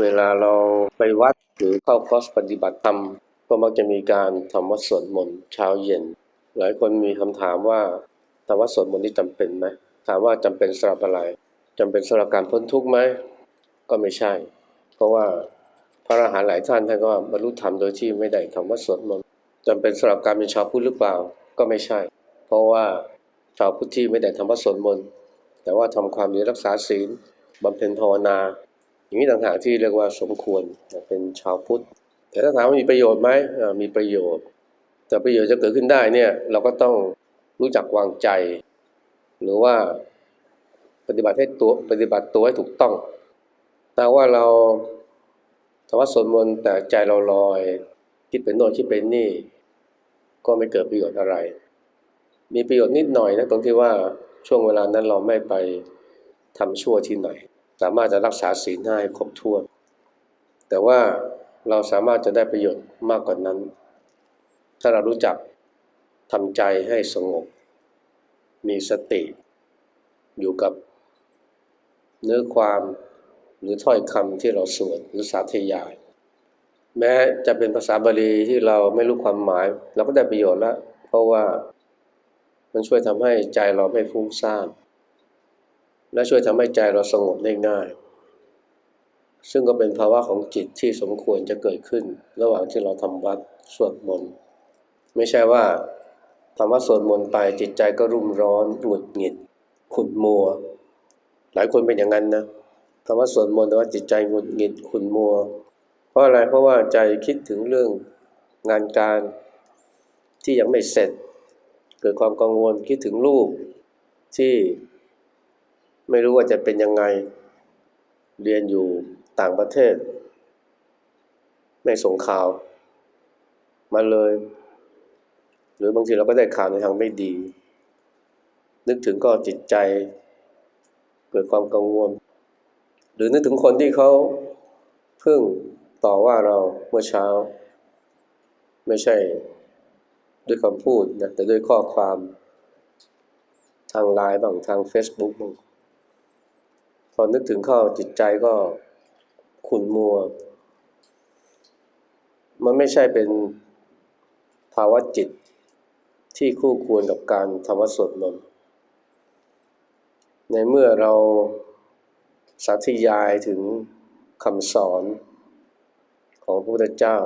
เวลาเราไปวัดหรือเข้าคอร์สปฏิบัติธรรม ก็มักจะมีการทำวัดสวดมนต์เช้าเย็น หลายคนมีคำถามว่าทำวัดสวดมนต์นี่จำเป็นไหมถามว่าจำเป็นสำหรับอะไรจำเป็นสำหรับการพ้นทุกข์ไหมก็ไม่ใช่ เพราะว่าพระอรหันต์หลายท่านท่านก็บรรลุธรรมโดยที่ไม่ได้ทำวัดสวดมนต์จำเป็นสำหรับการเป็นชาวพุทธหรือเปล่าก็ไม่ใช่ เพราะว่าชาวพุทธที่ไม่ได้ทำวัดสวดมนต์แต่ว่าทำความดีรักษาศีลบำเพ็ญภาวนา อย่างนี้ต่างหากที่เรียกว่าสมควรเป็นชาวพุทธ แต่ถ้าถามว่ามีประโยชน์ไหมมีประโยชน์ แต่ประโยชน์จะเกิดขึ้นได้เนี่ยเราก็ต้องรู้จักวางใจ หรือว่าปฏิบัติให้ตัวปฏิบัติตัวให้ถูกต้อง แต่ว่าเราทำวัดสวดมนแต่ใจเราลอย คิดเป็นโน่นคิดเป็นนี่ ก็ไม่เกิดประโยชน์อะไร มีประโยชน์นิดหน่อยนะตรงที่ว่าช่วงเวลานั้นเราไม่ไปทำชั่วที่ไหน สามารถจะรักษาศีลให้ครบถ้วน แต่ว่าเราสามารถจะได้ประโยชน์มากกว่านั้น ถ้าเรารู้จักทำใจให้สงบ มีสติ อยู่กับเนื้อความหรือถ้อยคำที่เราสวดหรือสาธยาย แม้จะเป็นภาษาบาลีที่เราไม่รู้ความหมาย เราก็ได้ประโยชน์แล้ว เพราะว่ามันช่วยทำให้ใจเราไม่ฟุ้งซ่าน และช่วยทำให้ใจเราสงบได้ง่าย ซึ่งก็เป็นภาวะของจิตที่สมควรจะเกิดขึ้น ระหว่างที่เราทำวัดสวดมนต์ไม่ใช่ว่าทำวัดสวดมนต์ไปจิตใจก็รุ่มร้อนหงุดหงิดขุ่นมัว หลายคนเป็นอย่างนั้นนะทำวัดสวดมนต์แต่ว่าจิตใจหงุดหงิดขุ่นมัว เพราะอะไรเพราะว่าใจคิดถึงเรื่องงานการที่ยังไม่เสร็จ เกิดความกังวลคิดถึงลูกที่ ไม่รู้ว่าจะเป็นยังไง เรียนอยู่ต่างประเทศ ไม่ส่งข่าวมาเลย หรือบางทีเราก็ได้ข่าวในทางไม่ดี นึกถึงก็จิตใจ เกิดความกังวล หรือนึกถึงคนที่เขาเพิ่งต่อว่าเราเมื่อเช้า ไม่ใช่ด้วยคำพูดนะแต่ด้วยข้อความทางไลน์บ้างทาง Facebook บ้าง พอนึกถึงเข้าจิตใจก็ขุ่นมัว มันไม่ใช่เป็นภาวะจิตที่คู่ควรกับการทำวัดสวดมนต์ในเมื่อเราสาธยายถึงคำสอนของพระพุทธเจ้า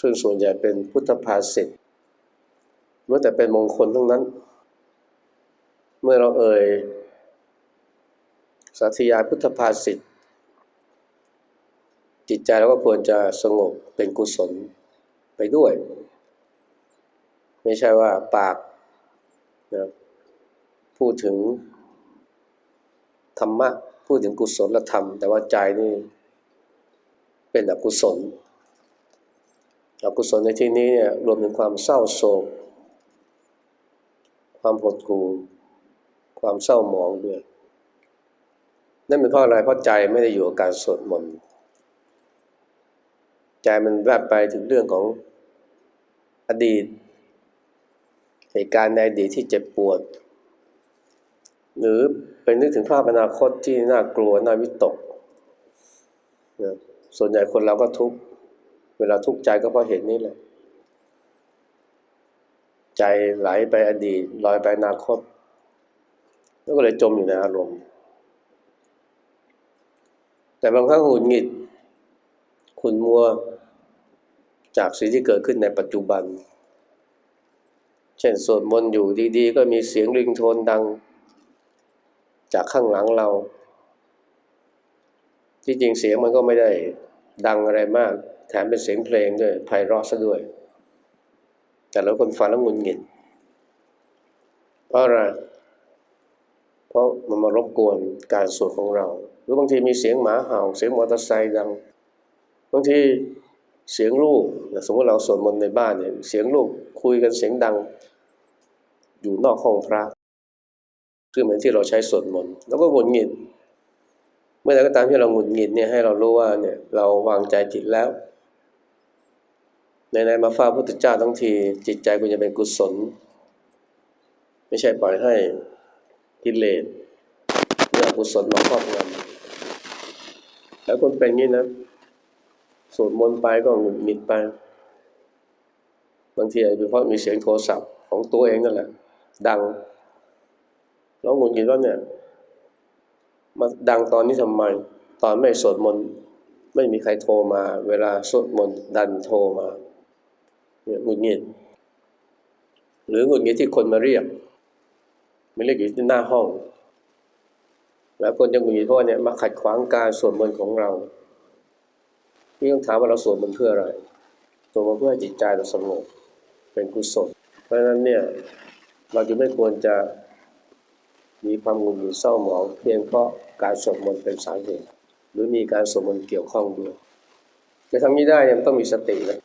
ซึ่งส่วนใหญ่เป็นพุทธภาษิตล้วนแต่เป็นมงคลทั้งนั้น เมื่อเราเอ่ย สาธยายพุทธภาษิตจิตใจเราก็ควรจะสงบเป็นกุศลไปด้วย ไม่ใช่ว่าปากนะพูดถึงธรรมะพูดถึงกุศลธรรม แต่ว่าใจนี่เป็นอกุศลอกุศลในที่นี้เนี่ยรวมถึงความเศร้าโศก ความหดหู่ความเศร้าหมองด้วย นั่นเป็นเพราะอะไรเพราะใจไม่ได้อยู่กับการสวดมนต์ใจมันแวบไปถึงเรื่องของอดีต เหตุการณ์ในอดีตที่เจ็บปวด หรือเป็นนึกถึงภาพอนาคตที่น่ากลัวน่าวิตกนะส่วนใหญ่คนเราก็ทุกเวลาทุกข์ใจก็เพราะเหตุนี้แหละใจไหลไปอดีตลอยไปอนาคต แล้วก็เลยจมอยู่ในอารมณ์ แต่บางครั้งหงุดหงิด ขุนมัวจากสิ่งที่เกิดขึ้นในปัจจุบัน เช่นสวดมนต์อยู่ดีๆ ก็มีเสียงริงโทนดัง จากข้างหลังเรา ที่จริงเสียงมันก็ไม่ได้ดังอะไรมาก แถมเป็นเสียงเพลงด้วยไพเราะซะด้วย แต่แล้วคนฟังแล้วหงุดหงิด เพราะอะไร เพราะมันมารบกวนการสวดของเรา รือบางทีมีเสียงหมาเห่า เสียงมอเตอร์ไซค์ดัง บางทีเสียงลูกสมมติเราสวดมนต์ในบ้านเนี่ยเสียงลูกคุยกันเสียงดัง อยู่นอกห้องพระคือเหมือนที่เราใช้สวดมนต์แล้วก็หงุดหงิด เมื่อใดก็ตามที่เราหงุดหงิดเนี่ยให้เรารู้ว่าเนี่ยเราวางใจจิตแล้วในในมาฟ้าพุทธเจ้าทั้งที จิตใจคุณจะเป็นกุศล ไม่ใช่ปล่อยให้กิเลสเรื่องกุศลมาครอบงำ แล้วคนเป็นงี้นะสวดมนต์ไปก็หงุดหงิดไป บางทีอาจจะเป็นเพราะมีเสียงโทรศัพท์ของตัวเองนั่นแหละ ดังแล้วหงุดหงิดว่าเนี่ยมาดังตอนนี้ทำไม ตอนไม่สวดมนต์ไม่มีใครโทรมา เวลาสวดมนต์ดันโทรมาเนี่ยหงุดหงิด หรือหงุดหงิดที่คนมาเรียก ไม่เรียกอยู่ที่หน้าห้อง แล้วคนจะหงุดหงิดเพราะเนี่ยมาขัดขวางการสวดมนต์ของเราพี่ต้องถามว่าเราสวดมนต์เพื่ออะไรสวดมนต์เพื่อจิตใจเราสงบเป็นกุศล เพราะฉะนั้นเนี่ยเราจะไม่ควรจะมีความงุดหงิดเศร้าหมองเพียงเพราะการสวดมนต์เป็นสาเหตุหรือมีการสวดมนต์เกี่ยวข้องด้วยจะทำนี้ได้เนี่ยมันต้องมีสตินะ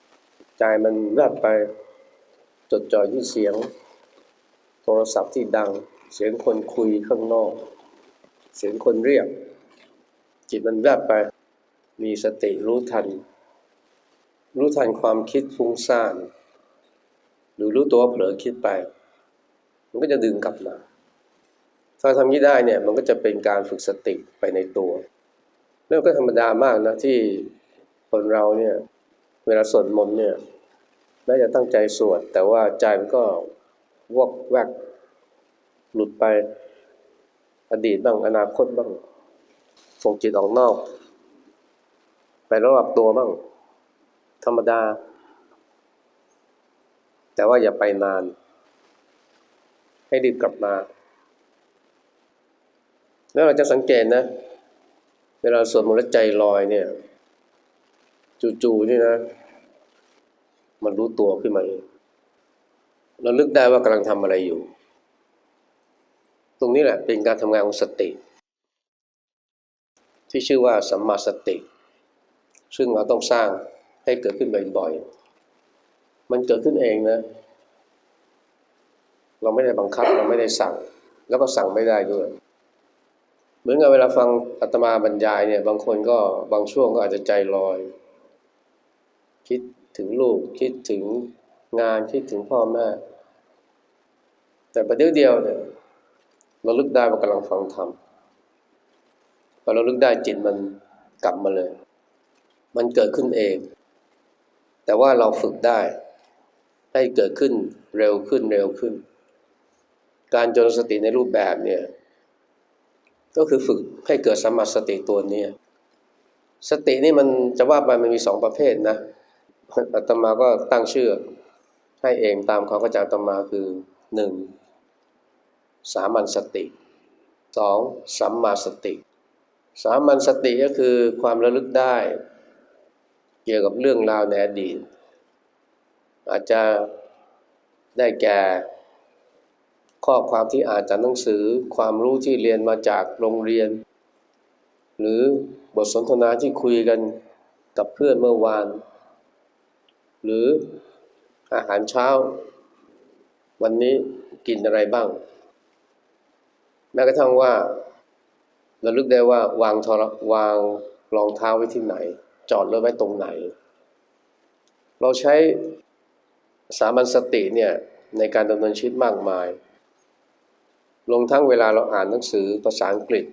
ใจมันแวบไปจดจ่อที่เสียง โทรศัพท์ที่ดังเสียงคนคุยข้างนอก เสียงคนเรียก จิตมันแวบไป มีสติรู้ทัน รู้ทันความคิดฟุ้งซ่านหรือรู้ตัวว่าเผลอคิดไป มันก็จะดึงกลับมา ถ้าทำนี้ได้เนี่ยมันก็จะเป็นการฝึกสติไปในตัวเรื่องก็ธรรมดามากนะที่คนเราเนี่ยเวลาสวดมนต์เนี่ยแม้จะตั้งใจสวด แต่ว่าใจมันก็วอกแวกหลุดไป อดีตบ้างอนาคตบ้างส่งจิตออกนอก ไประดับตัวบ้าง ธรรมดา แต่ว่าอย่าไปนาน ให้รีบกลับมา แล้วเราจะสังเกตนะ เวลาสวดมนต์ใจลอยเนี่ย จู่ๆนี่นะ มันรู้ตัวขึ้นมาเองเราลึกได้ว่ากำลังทำอะไรอยู่ รงนี้แหละเป็นการทำงานของสติ ที่ชื่อว่าสัมมาสติ ซึ่งเราต้องสร้างให้เกิดขึ้นบ่อยๆ มันเกิดขึ้นเองนะ เราไม่ได้บังคับเราไม่ได้สั่ง แล้วก็สั่งไม่ได้ด้วย เหมือนกับเวลาฟังอาตมาบรรยายเนี่ย บางคนก็บางช่วงก็อาจจะใจลอย คิดถึงลูกคิดถึงงานคิดถึงพ่อแม่แต่ประเดี๋ยวเดียวเนี่ย เราลึกได้ว่ากำลังฟังธรรมพอเราลึกได้จิตมันกลับมาเลย มันเกิดขึ้นเอง แต่ว่าเราฝึกได้ ให้เกิดขึ้นเร็วขึ้นเร็วขึ้น การจริญสติในรูปแบบเนี่ย ก็คือฝึกให้เกิดสมมาสติตัวนี้สตินี่มันจะว่าไปมันมีสองประเภทนะอาตมาก็ตั้งชื่อให้เองตามความเข้าใจอาตมาคือหนึ่ง สามัญสติสองสัมมาสติ สามัญสติก็คือความระลึกได้ เกี่ยวกับเรื่องราวในอดีต อาจจะได้แก่ข้อความที่อ่านจากหนังสือ ความรู้ที่เรียนมาจากโรงเรียน หรือบทสนทนาที่คุยกันกับเพื่อนเมื่อวาน หรืออาหารเช้า วันนี้กินอะไรบ้าง แม้กระทั่งว่าเราลึกได้ว่าวางทรวางรองเท้าไว้ที่ไหน จอดรถไว้ตรงไหน เราใช้สามัญสติเนี่ยในการดำเนินชีวิตมากมายรวมทั้งเวลาเราอ่านหนังสือภาษาอังกฤษ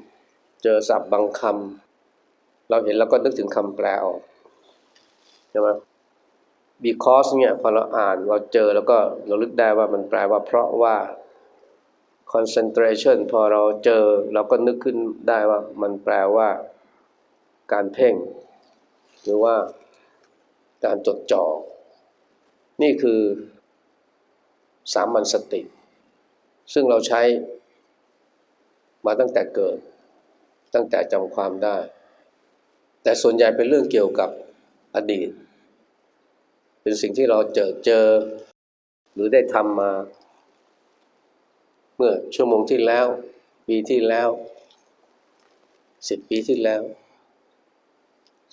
เจอศัพท์บางคำเราเห็นแล้วก็นึกถึงคำแปลออกใช่ไหม because เนี่ยพอเราอ่านเราเจอแล้วก็เราลึกได้ว่ามันแปลว่าเพราะว่า concentration พอเราเจอเราก็นึกขึ้นได้ว่ามันแปลว่าการเพ่ง หรือว่าการจดจ่อนี่คือสามัญสติ ซึ่งเราใช้มาตั้งแต่เกิด ตั้งแต่จำความได้ แต่ส่วนใหญ่เป็นเรื่องเกี่ยวกับอดีต เป็นสิ่งที่เราเจอเจอ หรือได้ทำมา มื่อชั่วโมงที่แล้ว ปีที่แล้วสิบปีที่แล้ว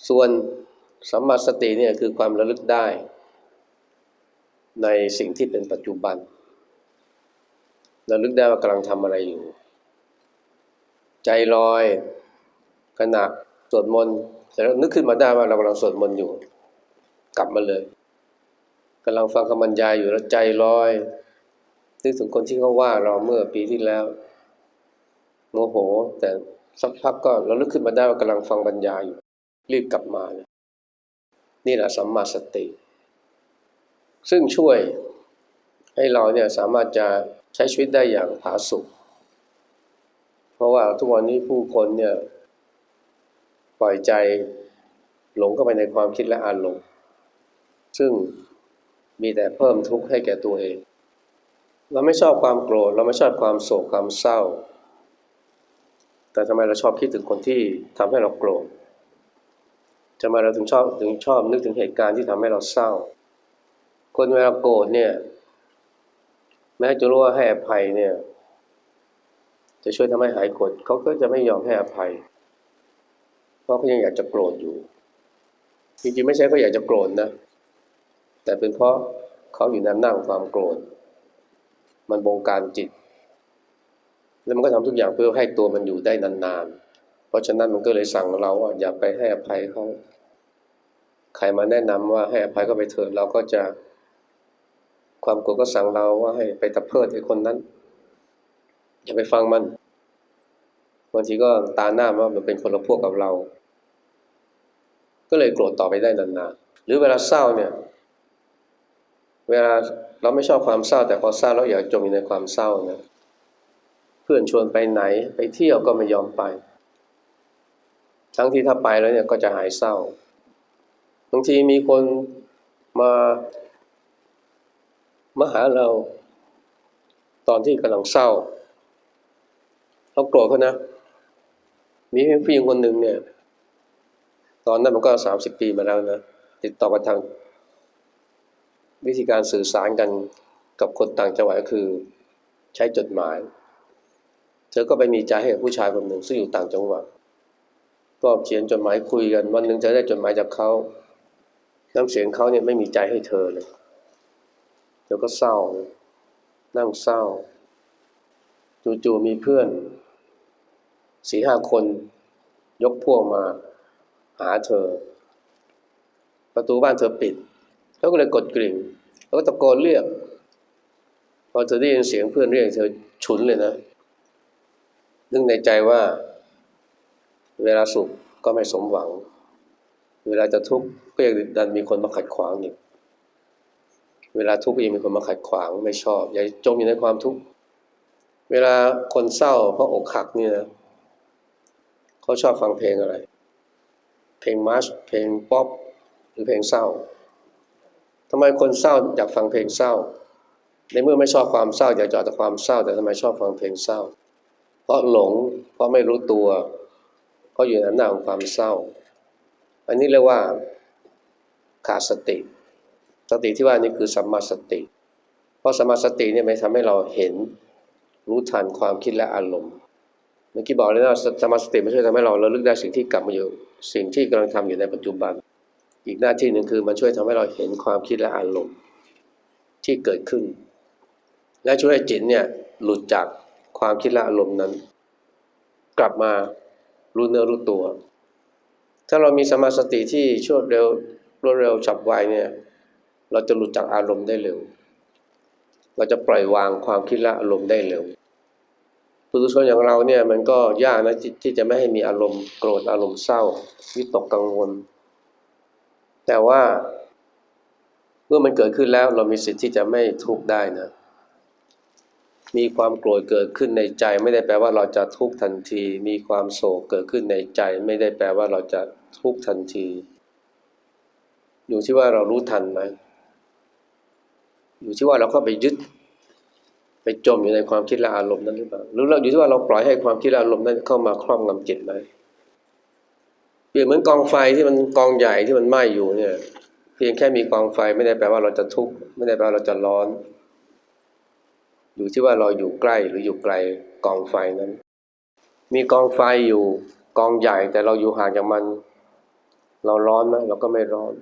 ส่วนสัมมาสติเนี่ยคือความระลึกได้ ในสิ่งที่เป็นปัจจุบัน ระลึกได้ว่ากำลังทำอะไรอยู่ ใจลอยขณะสวดมนต์แต่แล้วนึกขึ้นมาได้ว่าเรากำลังสวดมนต์อยู่ กลับมาเลยกำลังฟังคำบรรยายอยู่แล้วใจลอย นึกถึงคนที่เขาว่าเราเมื่อปีที่แล้ว โมโห แต่สักพักก็เราลึกขึ้นมาได้ว่ากำลังฟังบรรยายอยู่ รีบกลับมาเนี่ยนี่แหละสัมมาสติ ซึ่งช่วยให้เราเนี่ยสามารถจะใช้ชีวิตได้อย่างผาสุกเพราะว่าทุกวันนี้ผู้คนเนี่ยปล่อยใจหลงเข้าไปในความคิดและอารมณ์ซึ่งมีแต่เพิ่มทุกข์ให้แก่ตัวเอง เราไม่ชอบความโกรธ เราไม่ชอบความโศกความเศร้า แต่ทำไมเราชอบคิดถึงคนที่ทำให้เราโกรธทำไมเราถึงชอบถึงชอบนึกถึงเหตุการณ์ที่ทำให้เราเศร้า คนเวลาโกรธเนี่ยแม้จะรู้ว่าให้อภัยเนี่ยจะช่วยทำให้หายโกรธเขาก็จะไม่ยอมให้อภัย เพราะเขายังอยากจะโกรธอยู่จริงๆไม่ใช่เขาอยากจะโกรธนะแต่เป็นเพราะเขาอยู่ในอำนาจของความโกรธ มันบงการจิต แล้วมันก็ทำทุกอย่างเพื่อให้ตัวมันอยู่ได้นานๆ เพราะฉะนั้นมันก็เลยสั่งเราว่าอย่าไปให้อภัยเขาใครมาแนะนำว่าให้อภัยก็ไปเถิดเราก็จะ ความโกรธก็สั่งเราว่าให้ไปตะเพิดไอ้คนนั้น อย่าไปฟังมันบางทีก็ตาหน้าว่ามันเป็นคนละพวกกับเรา ก็เลยโกรธต่อไปได้นานๆหรือเวลาเศร้าเนี่ย เวลาเราไม่ชอบความเศร้า แต่พอเศร้าเราอยากจมอยู่ในความเศร้านะเพื่อนชวนไปไหนไปเที่ยวก็ไม่ยอมไป ทั้งที่ถ้าไปแล้วเนี่ยก็จะหายเศร้า บางทีมีคนมามาหาเรา ตอนที่กำลังเศร้าเราโกรธเขานะมีผู้หญิงคนหนึ่งเนี่ย ตอนนั้นมันก็สามสิบปีมาแล้วนะติดต่อมาทาง วิธีการสื่อสารกันกับคนต่างจังหวัดก็คือใช้จดหมาย เธอก็ไปมีใจให้กับผู้ชายคนหนึ่งซึ่งอยู่ต่างจังหวัด ก็เขียนจดหมายคุยกันวันหนึ่งเธอได้จดหมายจากเขาน้ำเสียงเขาเนี่ยไม่มีใจให้เธอเลย เธอก็เศร้า นั่งเศร้า จู่ๆมีเพื่อนสี่ห้าคนยกพวกมา หาเธอ ประตูบ้านเธอปิด เขาก็เลยกดกริ่งแล้วก็ตะโกนเรียก พอเธอได้ยินเสียงเพื่อนเรียกเธอฉุนเลยนะนึกในใจว่า เวลาสุขก็ไม่สมหวัง เวลาจะทุกข์ก็ยังดันมีคนมาขัดขวางอยู่เวลาทุกข์ก็ยังมีคนมาขัดขวางไม่ชอบอย่าจมอยู่ในความทุกข์เวลาคนเศร้าเพราะอกหักนี่นะเขาชอบฟังเพลงอะไร เพลงมาร์ชเพลงป๊อปหรือเพลงเศร้า ทำไมคนเศร้าอยากฟังเพลงเศร้า ในเมื่อไม่ชอบความเศร้า อยากจะแต่ความเศร้า แต่ทำไมชอบฟังเพลงเศร้า เพราะหลง เพราะไม่รู้ตัว เพราะอยู่ในหน้าของความเศร้า อันนี้เรียกว่าขาดสติ สติที่ว่านี่คือสัมมาสติ เพราะสัมมาสติเนี่ยไม่ทำให้เราเห็นรู้ทันความคิดและอารมณ์ เมื่อกี้บอกเลยว่าสัมมาสติไม่ใช่ทำให้เราเราลึกได้สิ่งที่กลับมาอยู่ สิ่งที่กำลังทำอยู่ในปัจจุบัน อีกหน้าที่หนึ่งคือมันช่วยทำให้เราเห็นความคิดและอารมณ์ที่เกิดขึ้น และช่วยให้จิตเนี่ยหลุดจากความคิดและอารมณ์นั้น กลับมารู้เนื้อรู้ตัว ถ้าเรามีสมาสติที่ช่วยเร็วรวดเร็วฉับไวเนี่ย เราจะหลุดจากอารมณ์ได้เร็ว เราจะปล่อยวางความคิดและอารมณ์ได้เร็วปุถุชนอย่างเราเนี่ยมันก็ยากนะที่จะไม่ให้มีอารมณ์โกรธอารมณ์เศร้าวิตกกังวล แต่ว่าเมื่อมันเกิดขึ้นแล้วเรามีสิทธิ์ที่จะไม่ทุกข์ได้นะ มีความโกรธเกิดขึ้นในใจ ไม่ได้แปลว่าเราจะทุกข์ทันที มีความโศกเกิดขึ้นในใจ ไม่ได้แปลว่าเราจะทุกข์ทันที อยู่ที่ว่าเรารู้ทันไหมอยู่ที่ว่าเราเข้าไปยึด ไปจมอยู่ในความคิดและอารมณ์นั้นหรือเปล่าหรือเราอยู่ที่ว่าเราปล่อยให้ความคิดและอารมณ์นั้นเข้ามาครอบงำจิตไหม เปรียบเหมือนกองไฟที่มันกองใหญ่ที่มันไหม้อยู่เนี่ย เพียงแค่มีกองไฟไม่ได้แปลว่าเราจะทุกข์ไม่ได้แปลว่าเราจะร้อน อยู่ที่ว่าเราอยู่ใกล้หรืออยู่ไกลกองไฟนั้น มีกองไฟอยู่กองใหญ่แต่เราอยู่ห่างจากมัน เราร้อนไหมเราก็ไม่ร้อน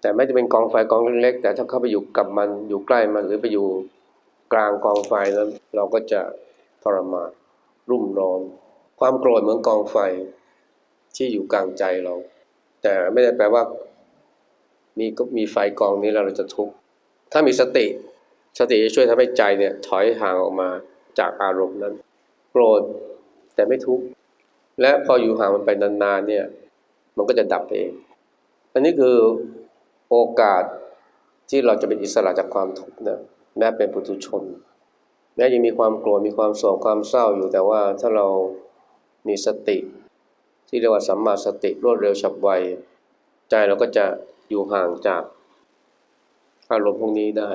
แต่ไม่จะเป็นกองไฟกองเล็กๆแต่ถ้าเข้าไปอยู่กับมันอยู่ใกล้มันหรือไปอยู่กลางกองไฟนั้น เราก็จะทรมานรุ่มร้อน ความโกรธเหมือนกองไฟ ที่อยู่กลางใจเรา แต่ไม่ได้แปลว่า มีก็มีไฟกองนี้แล้วเราจะทุกข์ถ้ามีสติ สติจะช่วยทำให้ใจเนี่ย ถอยห่างออกมาจากอารมณ์นั้น โกรธแต่ไม่ทุกข์และพออยู่ห่างมันไปนานๆเนี่ย มันก็จะดับเอง อันนี้คือโอกาสที่เราจะเป็นอิสระจากความทุกข์นะแม้เป็นปุถุชน แม้ยังมีความโกรธมีความโศกความเศร้าอยู่แต่ว่าถ้าเรามีสติ ที่เรียกว่าสัมมาสติรวดเร็วฉับไว ใจเราก็จะอยู่ห่างจากอารมณ์พวกนี้ได้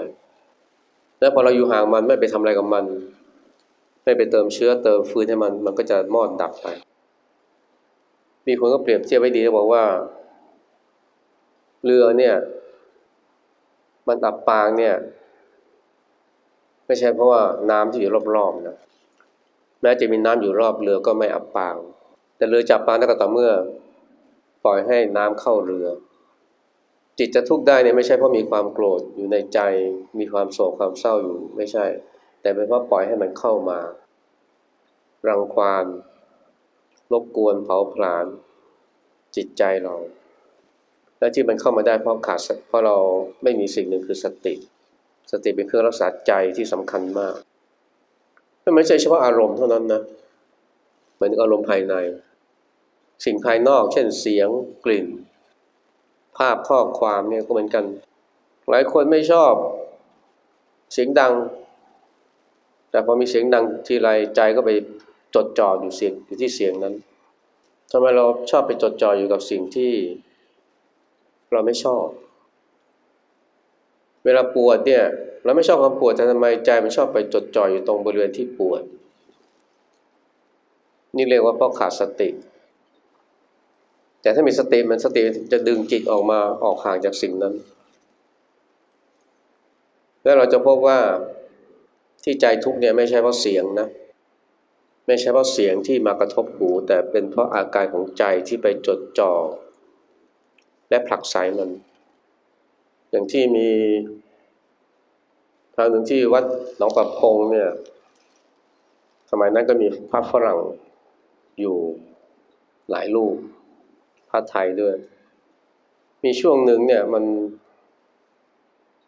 แล้วพอเราอยู่ห่างมันไม่ไปทำอะไรกับมัน ไม่ไปเติมเชื้อเติมฟืนให้มัน มันก็จะมอดดับไป มีคนก็เปรียบเทียบไว้ดีบอกว่า เรือเนี่ย มันอับปางเนี่ย ไม่ใช่เพราะว่าน้ำที่อยู่รอบๆนะ แม้จะมีน้ำอยู่รอบเรือก็ไม่อับปาง แต่เรือจับปลาได้ก็ต่อเมื่อ ปล่อยให้น้ำเข้าเรือ จิตจะทุกข์ได้เนี่ยไม่ใช่เพราะมีความโกรธอยู่ในใจมีความโศกความเศร้าอยู่ไม่ใช่ แต่เป็นเพราะปล่อยให้มันเข้ามา รังควานรบกวนเผาผลาญจิตใจเรา และที่มันเข้ามาได้เพราะขาดเพราะเราไม่มีสิ่งหนึ่งคือสติ สติเป็นเครื่องรักษาใจที่สำคัญมากไม่ใช่เฉพาะอารมณ์เท่านั้นนะเหมือนอารมณ์ภายใน สิ่งภายนอกเช่นเสียงกลิ่น ภาพข้อความเนี่ยก็เหมือนกัน หลายคนไม่ชอบ เสียงดัง แต่พอมีเสียงดังทีไรใจก็ไปจดจ่ออยู่เสียงอยู่ที่เสียงนั้นทำไมเราชอบไปจดจ่ออยู่กับสิ่งที่ เราไม่ชอบ เวลาปวดเนี่ยเราไม่ชอบความปวดแต่ทำไมใจมันชอบไปจดจ่ออยู่ตรงบริเวณที่ปวด นี่เรียกว่าเพราะขาดสติ แต่ถ้ามีสติมันสติจะดึงจิตออกมาออกห่างจากสิ่งนั้น แล้วเราจะพบว่าที่ใจทุกเนี่ยไม่ใช่เพราะเสียงนะไม่ใช่เพราะเสียงที่มากระทบหู แต่เป็นเพราะอาการของใจที่ไปจดจ่อและผลักไสมัน อย่างที่มีทางหนึ่งที่วัดหนองปับพงเนี่ยสมัยนั้นก็มีพระฝรั่งอยู่หลายรูป พระไทยด้วย มีช่วงหนึ่งเนี่ยมัน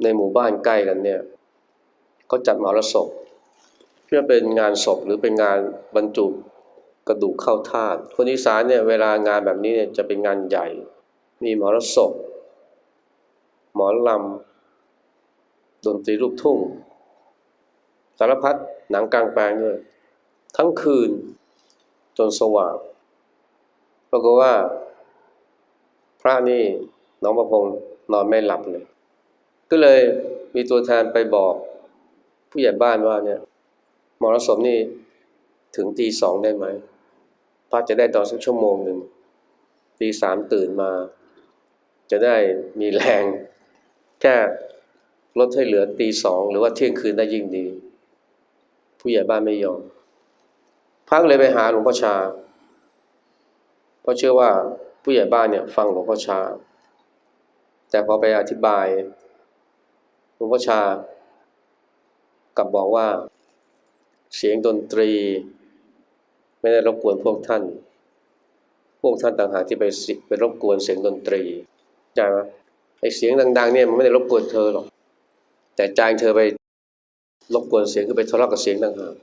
ในหมู่บ้านใกล้กันเนี่ยเขาจัดมหรสพเพื่อเป็นงานศพหรือเป็นงานบรรจุกระดูกเข้าธาตุคนอีสานเนี่ยเวลางานแบบนี้เนี่ยจะเป็นงานใหญ่ มีหมหรสพหมอลำดนตรีลูกทุ่ง สารพัดหนังกลางแปลงด้วย ทั้งคืนจนสว่างปรากฏว่า ระนี่น้องประพงศ์นอนไม่หลับเลย ก็เลยมีตัวแทนไปบอกผู้ใหญ่บ้านว่าเนี่ยมรสมนี่ถึงตีสองได้ไหมพระจะได้ตอนสักชั่วโมงหนึ่งตีสามตื่นมา จะได้มีแรง แค่ลดให้เหลือตีสองหรือว่าเที่ยงคืนได้ยิ่งดี ผู้ใหญ่บ้านไม่ยอมพักเลยไปหาหลวงพ่อชา เพราะเชื่อว่า ผู้ใหญ่บ้านเนี่ยฟังหลวงพ่อชา แต่พอไปอธิบายหลวงพ่อชากลับบอกว่า เสียงดนตรี ไม่ได้รบกวนพวกท่าน พวกท่านต่างหากที่ไปไปรบกวนเสียงดนตรีใช่ไหมไอเสียงดัง ๆ เนี่ยมันไม่ได้รบกวนเธอหรอก แต่ใจเธอไปรบกวนเสียงคือไปทะเลาะกับเสียงต่างหาก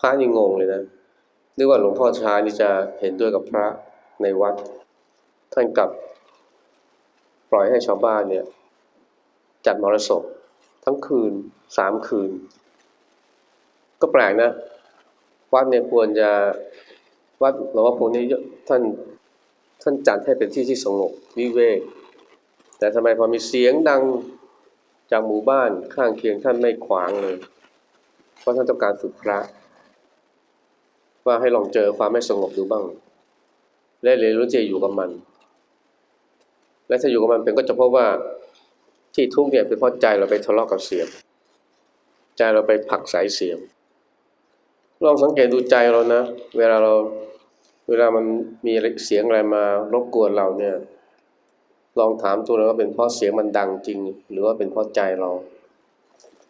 พระนี่งงเลยนะนึกว่าหลวงพ่อชานี่จะเห็นด้วยกับพระ ในวัด ท่านกลับปล่อยให้ชาวบ้านเนี่ยจัดมรสพทั้งคืนสามคืน ก็แปลกนะ วัดเนี่ยควรจะวัดหลวงพ่อพงนี้ท่านท่านจัดให้เป็นที่ที่สงบวิเวก แต่ทำไมพอมีเสียงดังจากหมู่บ้านข้างเคียงท่านไม่ขวางเลย เพราะท่านต้องการฝึกพระ ว่าให้ลองเจอความไม่สงบดูบ้าง และเรียนรู้จะอยู่กับมัน และถ้าอยู่กับมันเป็นก็จะพบว่าที่ทุกข์เนี่ยเป็นเพราะใจเราไปทะเลาะกับเสียง ใจเราไปผักสายเสียง ลองสังเกตดูใจเรานะ เวลาเราเวลามันมีเสียงอะไรมารบกวนเราเนี่ย ลองถามตัวเราว่าเป็นเพราะเสียงมันดังจริง หรือว่าเป็นเพราะใจเรา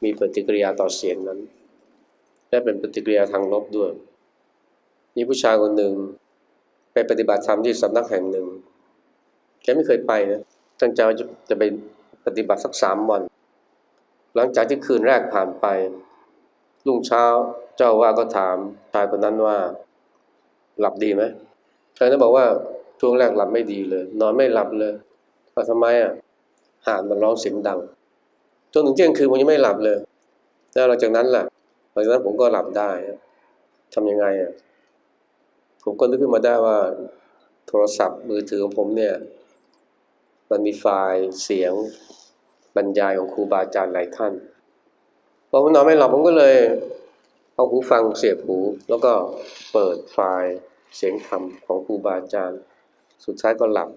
มีปฏิกิริยาต่อเสียงนั้น และเป็นปฏิกิริยาทางลบด้วย มีผู้ชายคนหนึ่ง ไปปฏิบัติธรรมที่สำนักแห่งหนึ่ง แกไม่เคยไปนะตั้งใจว่าจะจะไปปฏิบัติสักสามวัน หลังจากที่คืนแรกผ่านไป รุ่งเช้าเจ้าว่าก็ถามชายคนนั้นว่า หลับดีไหมชายนั้นบอกว่าช่วงแรกหลับไม่ดีเลย นอนไม่หลับเลยเอาทำไมอะห่านมันร้องเสียงดังจนถึงเที่ยงคืนผมยังไม่หลับเลย แล้วหลังจากนั้นล่ะหลังจากนั้นผมก็หลับได้ทำยังไงอะ ผมก็นึกขึ้นมาได้ว่า โทรศัพท์มือถือของผมเนี่ย มันมีไฟล์เสียงบรรยายของครูบาอาจารย์หลายท่านพอผมนอนไม่หลับผมก็เลย เอาหูฟังเสียบหู แล้วก็เปิดไฟล์เสียงธรรมของครูบาอาจารย์ สุดท้ายก็หลับ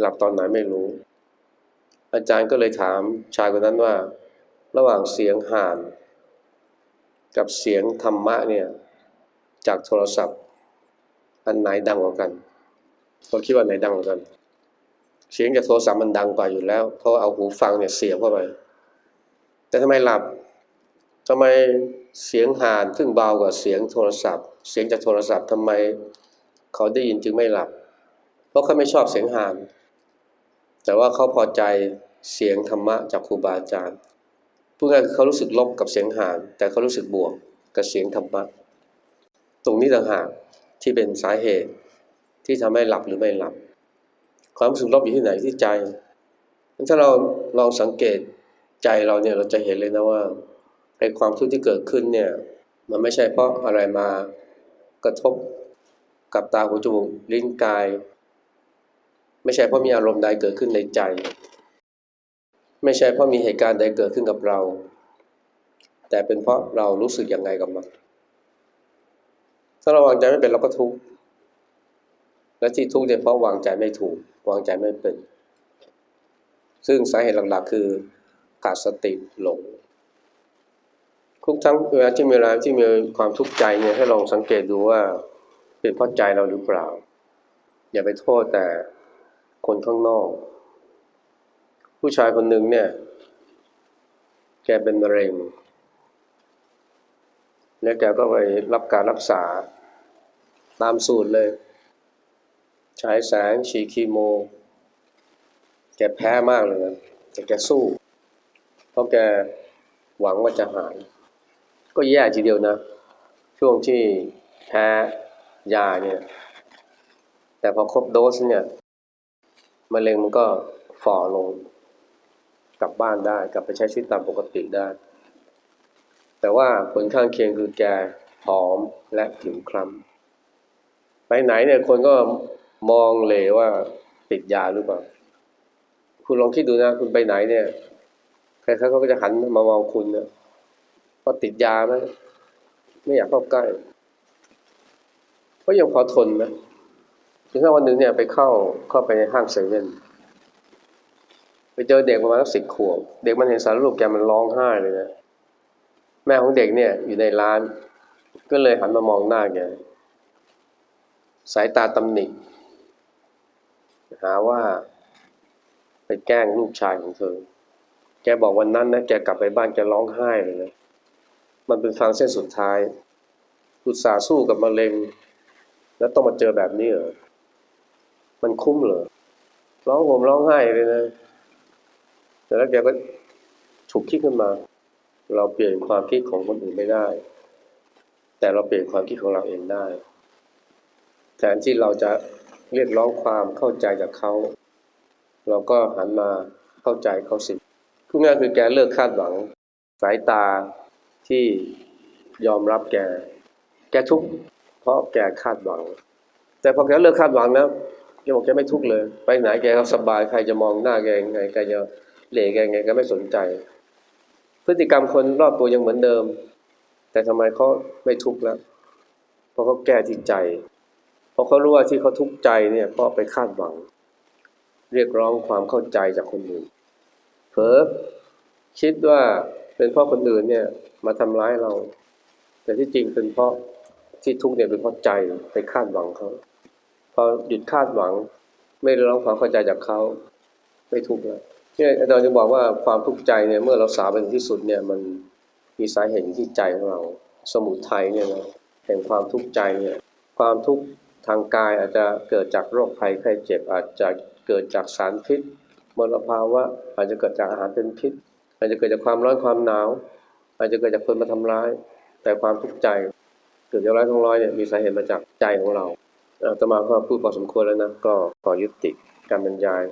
หลับตอนไหนไม่รู้ อาจารย์ก็เลยถามชายคนนั้นว่า ระหว่างเสียงห่าน กับเสียงธรรมะเนี่ย จากโทรศัพท์ อันไหนดังกว่ากันเราคิดว่าไหนดังกว่ากัน เสียงจากโทรศัพท์มันดังกว่าอยู่แล้ว เพราะเอาหูฟังเนี่ยเสียบเข้าไป แต่ทำไมหลับทำไมเสียงห่านซึ่งเบากว่าเสียงโทรศัพท์ เสียงจากโทรศัพท์ทำไมเขาได้ยินจึงไม่หลับ เพราะเขาไม่ชอบเสียงห่าน แต่ว่าเขาพอใจเสียงธรรมะจากครูบาอาจารย์พูดง่ายๆเขารู้สึกลบกับเสียงห่าน แต่เขารู้สึกบวกกับเสียงธรรมะ ตรงนี้ต่างหาก ที่เป็นสาเหตุ ที่ทำให้หลับหรือไม่หลับ ความรู้สึกลบอยู่ที่ไหนที่ใจถ้าเราลองสังเกตใจเราเนี่ยเราจะเห็นเลยนะว่าไอ้ความทุกข์ที่เกิดขึ้นเนี่ย มันไม่ใช่เพราะอะไรมากระทบกับตาหูจมูกลิ้นกาย ไม่ใช่เพราะมีอารมณ์ใดเกิดขึ้นในใจ ไม่ใช่เพราะมีเหตุการณ์ใดเกิดขึ้นกับเรา แต่เป็นเพราะเรารู้สึกยังไงกับมัน ถ้าเราวางใจไม่เป็นเราก็ทุกข์และที่ทุกข์เนี่ยเพราะวางใจไม่ถูก วางใจไม่เป็น ซึ่งสาเหตุหลักๆ คือขาดสติหลงทุกทั้งเวลาที่มีเวลาที่มีความทุกข์ใจเนี่ยให้ลองสังเกตดูว่าเป็นเพราะใจเราหรือเปล่า อย่าไปโทษแต่คนข้างนอก ผู้ชายคนหนึ่งเนี่ย แกเป็นมะเร็ง แล้วแกก็ไปรับการรักษา ตามสูตรเลย ฉายแสงฉีดคีโม แกแพ้มากเลยนะแต่แกสู้ เพราะแกหวังว่าจะหาย ก็แย่ทีเดียวนะ ช่วงที่แพ้ยาเนี่ย แต่พอครบโดสเนี่ยมะเร็งมันก็ฝ่อลง กลับบ้านได้ กลับไปใช้ชีวิตตามปกติได้ แต่ว่าผลข้างเคียงคือแกผอมและผิวคล้ำไปไหนเนี่ยคนก็มองเลยว่าติดยาหรือเปล่า คุณลองคิดดูนะ คุณไปไหนเนี่ยใครๆเขาก็จะหันมามองคุณเนี่ยว่าติดยาไหมไม่อยากเข้าใกล้ก็ยังพอทนนะถึงถ้าวันหนึ่งเนี่ยไปเข้าเข้าไปในห้างเซเว่นไปเจอเด็กประมาณสักสิบขวบเด็กมันเห็นสารรูปแกมันร้องไห้เลยนะ แม่ของเด็กเนี่ยอยู่ในร้าน ก็เลยหันมามองหน้าแกสายตาตำหนิหาว่าไปแกล้งลูกชายของเธอ แกบอกวันนั้นนะแกกลับไปบ้านแกร้องไห้เลยนะมันเป็นฟังเส้นสุดท้ายอุตส่าห์สู้กับมะเร็ง แล้วต้องมาเจอแบบนี้เหรอ มันคุ้มเหรอ ร้องผมร้องไห้เลยนะ แต่แล้วแกก็ฉุกคิดขึ้นมา เราเปลี่ยนความคิดของคนอื่นไม่ได้ แต่เราเปลี่ยนความคิดของเราเองได้ แทนที่เราจะเรียกร้องความเข้าใจจากเขา เราก็หันมาเข้าใจเขาสิพูดง่ายคือแกเลิกคาดหวัง สายตาที่ยอมรับแก แกทุกข์เพราะแกคาดหวัง แต่พอแกเลิกคาดหวังนะแกบอกแกไม่ทุกข์เลย ไปไหนแกก็สบายใครจะมองหน้าแกยังไงแกจะเหล่แกยังไงก็ไม่สนใจ พฤติกรรมคนรอบตัวยังเหมือนเดิม แต่ทำไมเขาไม่ทุกข์แล้ว เพราะเขาแก้ที่ใจ เพราะเขารู้ว่าที่เขาทุกข์ใจเนี่ยเพราะไปคาดหวัง เรียกร้องความเข้าใจจากคนอื่นเผลอคิดว่าเป็นเพราะคนอื่นเนี่ยมาทำร้ายเรา แต่ที่จริงเป็นเพราะที่ทุกข์เนี่ยเป็นเพราะใจไปคาดหวังเขาพอหยุดคาดหวัง ไม่ร้องความเข้าใจจากเขาไม่ทุกข์แล้ว เนี่ยอาจารย์จะบอกว่าความทุกข์ใจเนี่ยเมื่อเราสาวไปถึงที่สุดเนี่ยมันมีสาเหตุอยู่ที่ใจของเรา สมุทัยเนี่ยนะแห่งความทุกข์ใจเนี่ยความทุกข์ทางกายอาจจะเกิดจากโรคภัยไข้เจ็บอาจจะเกิดจากสารพิษมลภาวะอาจจะเกิดจากอาหารเป็นพิษ อาจจะเกิดจากความร้อนความหนาว อาจจะเกิดจากคนมาทำร้าย แต่ความทุกข์ใจเกิดจากร้อยทั้งร้อยเนี่ยมีสาเหตุมาจากใจของเราอาตมาก็พูดพอสมควรแล้วนะก็ขอยุติการบรรยาย